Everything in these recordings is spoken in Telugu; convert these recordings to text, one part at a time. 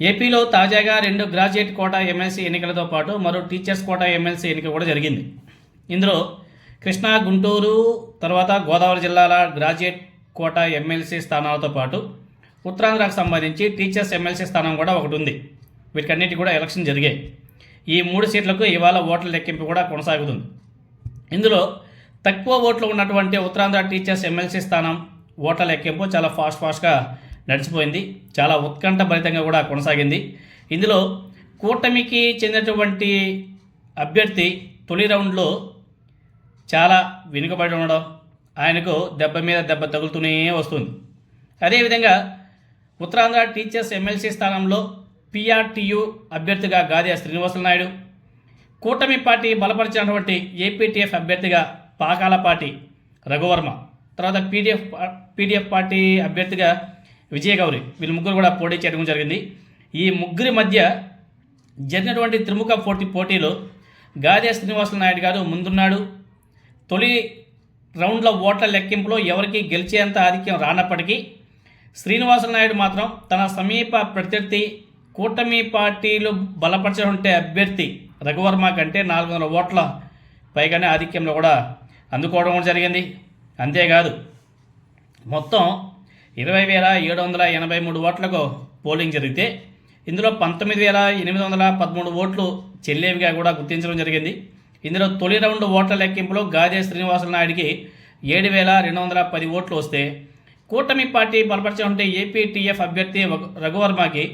ఏపీలో తాజాగా రెండు గ్రాడ్యుయేట్ కోటా ఎమ్మెల్సీ ఎన్నికలతో పాటు మరో టీచర్స్ కోటా ఎమ్మెల్సీ ఎన్నిక కూడా జరిగింది. ఇందులో కృష్ణా గుంటూరు తర్వాత గోదావరి జిల్లాల గ్రాడ్యుయేట్ కోటా ఎమ్మెల్సీ స్థానాలతో పాటు ఉత్తరాంధ్రకు సంబంధించి టీచర్స్ ఎమ్మెల్సీ స్థానం కూడా ఒకటి ఉంది. వీటికన్నిటి కూడా ఎలక్షన్ జరిగాయి. ఈ మూడు సీట్లకు ఇవాళ ఓట్ల లెక్కింపు కూడా కొనసాగుతుంది. ఇందులో తక్కువ ఓట్లు ఉన్నటువంటి ఉత్తరాంధ్ర టీచర్స్ ఎమ్మెల్సీ స్థానం ఓట్ల లెక్కింపు చాలా ఫాస్ట్ ఫాస్ట్గా నడిచిపోయింది. చాలా ఉత్కంఠభరితంగా కూడా కొనసాగింది. ఇందులో కూటమికి చెందినటువంటి అభ్యర్థి తొలి రౌండ్లో చాలా వెనుకబడి ఉండడం ఆయనకు దెబ్బ మీద దెబ్బ తగులుతూనే వస్తుంది. అదేవిధంగా ఉత్తరాంధ్ర టీచర్స్ ఎమ్మెల్సీ స్థానంలో పిఆర్టీయు అభ్యర్థిగా గాదే శ్రీనివాసుల నాయుడు కూటమి పార్టీ బలపరిచినటువంటి ఏపీటీఎఫ్ అభ్యర్థిగా పాకాల పార్టీ రఘువర్మ తర్వాత పీడిఎఫ్ పీడిఎఫ్ పార్టీ అభ్యర్థిగా విజయగౌరి వీళ్ళు ముగ్గురు కూడా పోటీ చేయడం జరిగింది. ఈ ముగ్గురి మధ్య జరిగినటువంటి త్రిముఖ పోటీ పోటీలో గాదే శ్రీనివాసులు నాయుడు గారు ముందున్నాడు. తొలి రౌండ్ల ఓట్ల లెక్కింపులో ఎవరికి గెలిచేంత ఆధిక్యం రానప్పటికీ శ్రీనివాసులు నాయుడు మాత్రం తన సమీప ప్రత్యర్థి కూటమి పార్టీలు బలపరచినటువంటి అభ్యర్థి రఘువర్మ కంటే నాలుగు వందల ఓట్ల పైగానే ఆధిక్యంలో కూడా అందుకోవడం జరిగింది. అంతేకాదు మొత్తం ఇరవై వేల ఏడు వందల ఎనభై మూడు ఓట్లకు పోలింగ్ జరిగితే ఇందులో పంతొమ్మిది వేల ఎనిమిది వందల పదమూడు ఓట్లు చెల్లేవిగా కూడా గుర్తించడం జరిగింది. ఇందులో తొలి రౌండ్ ఓట్ల లెక్కింపులో గాదే శ్రీనివాసులు నాయుడికి ఏడు వేల రెండు వందల పది ఓట్లు వస్తే కూటమి పార్టీ బలపరిచినటువంటి ఏపీటీఎఫ్ అభ్యర్థి రఘువర్మకి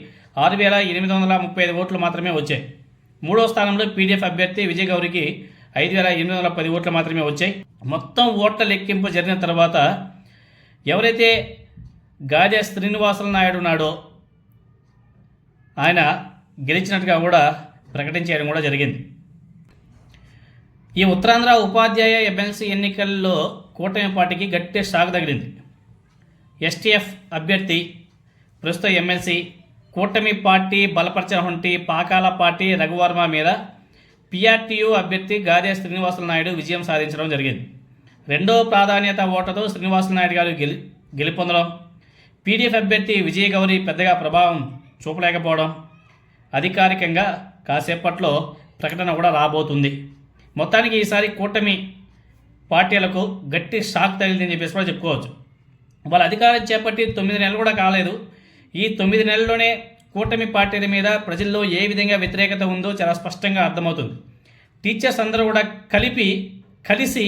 ఆరు వేల ఎనిమిది వందల ముప్పై ఐదు ఓట్లు మాత్రమే వచ్చాయి. మూడో స్థానంలో పీడీఎఫ్ అభ్యర్థి విజయ్ గౌరికి ఐదు వేల ఎనిమిది వందల పది ఓట్లు మాత్రమే వచ్చాయి. మొత్తం ఓట్ల లెక్కింపు జరిగిన తర్వాత ఎవరైతే గాజే శ్రీనివాసుల నాయుడు నాడు ఆయన గెలిచినట్టుగా కూడా ప్రకటించడం కూడా జరిగింది. ఈ ఉత్తరాంధ్ర ఉపాధ్యాయ ఎమ్మెల్సీ ఎన్నికల్లో కూటమి పార్టీకి గట్టి షాక్ తగిలింది. ఎస్టీఎఫ్ అభ్యర్థి ప్రస్తుత ఎమ్మెల్సీ కూటమి పార్టీ బలపరిచినటువంటి పాకాల పార్టీ రఘువర్మ మీద పిఆర్టీయు అభ్యర్థి గాదే శ్రీనివాసులు నాయుడు విజయం సాధించడం జరిగింది. రెండో ప్రాధాన్యత ఓటతో శ్రీనివాసుల నాయుడు గారు గెలి గెలుపొందడం పీడీఎఫ్ అభ్యర్థి విజయ గౌరి పెద్దగా ప్రభావం చూపలేకపోవడం అధికారికంగా కాసేపట్లో ప్రకటన కూడా రాబోతుంది. మొత్తానికి ఈసారి కూటమి పార్టీలకు గట్టి షాక్ తగిలిందని చెప్పేసి కూడా చెప్పుకోవచ్చు. వాళ్ళ అధికారం చేపట్టి తొమ్మిది నెలలు కూడా కాలేదు. ఈ తొమ్మిది నెలల్లోనే కూటమి పార్టీల మీద ప్రజల్లో ఏ విధంగా వ్యతిరేకత ఉందో చాలా స్పష్టంగా అర్థమవుతుంది. టీచర్స్ అందరూ కూడా కలిపి కలిసి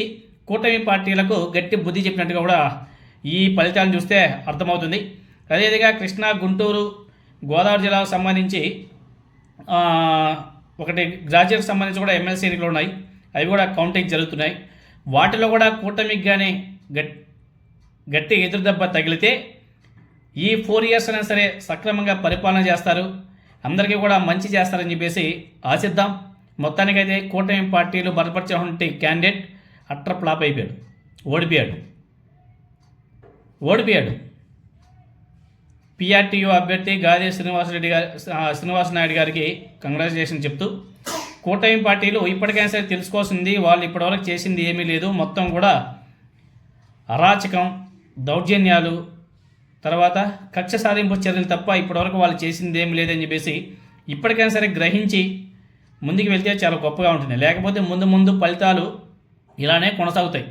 కూటమి పార్టీలకు గట్టి బుద్ధి చెప్పినట్టుగా కూడా ఈ ఫలితాలను చూస్తే అర్థమవుతుంది. అదేవిధంగా కృష్ణా గుంటూరు గోదావరి జిల్లాకు సంబంధించి ఒకటి గ్రాడ్యుయేట్కి సంబంధించి కూడా ఎమ్మెల్సీ ఎన్నికలు ఉన్నాయి. అవి కూడా కౌంటింగ్ జరుగుతున్నాయి. వాటిలో కూడా కూటమికి కానీ గట్ గట్టి ఎదురుదెబ్బ తగిలితే ఈ ఫోర్ ఇయర్స్ అయినా సరే సక్రమంగా పరిపాలన చేస్తారు. అందరికీ కూడా మంచి చేస్తారని చెప్పేసి ఆశిద్దాం. మొత్తానికైతే కూటమి పార్టీలు బలపరిచినటువంటి క్యాండిడేట్ అట్ర ఫ్లాప్ అయిపోయాడు. ఓడిపోయాడు. ఓడిపోయాడు. పిఆర్టీయూ అభ్యర్థి గాదే శ్రీనివాసరెడ్డి గారి శ్రీనివాస నాయుడు గారికి కంగ్రాచులేషన్ చెప్తూ కూటమి పార్టీలు ఇప్పటికైనా సరే తెలుసుకోవాల్సింది వాళ్ళు ఇప్పటివరకు చేసింది ఏమీ లేదు. మొత్తం కూడా అరాచకం దౌర్జన్యాలు తర్వాత కక్ష సాధింపు చర్యలు తప్ప ఇప్పటివరకు వాళ్ళు చేసింది ఏమీ లేదని చెప్పేసి ఇప్పటికైనా సరే గ్రహించి ముందుకు వెళ్తే చాలా గొప్పగా ఉంటుంది లేకపోతే ముందు ముందు ఫలితాలు ఇలానే కొనసాగుతాయి.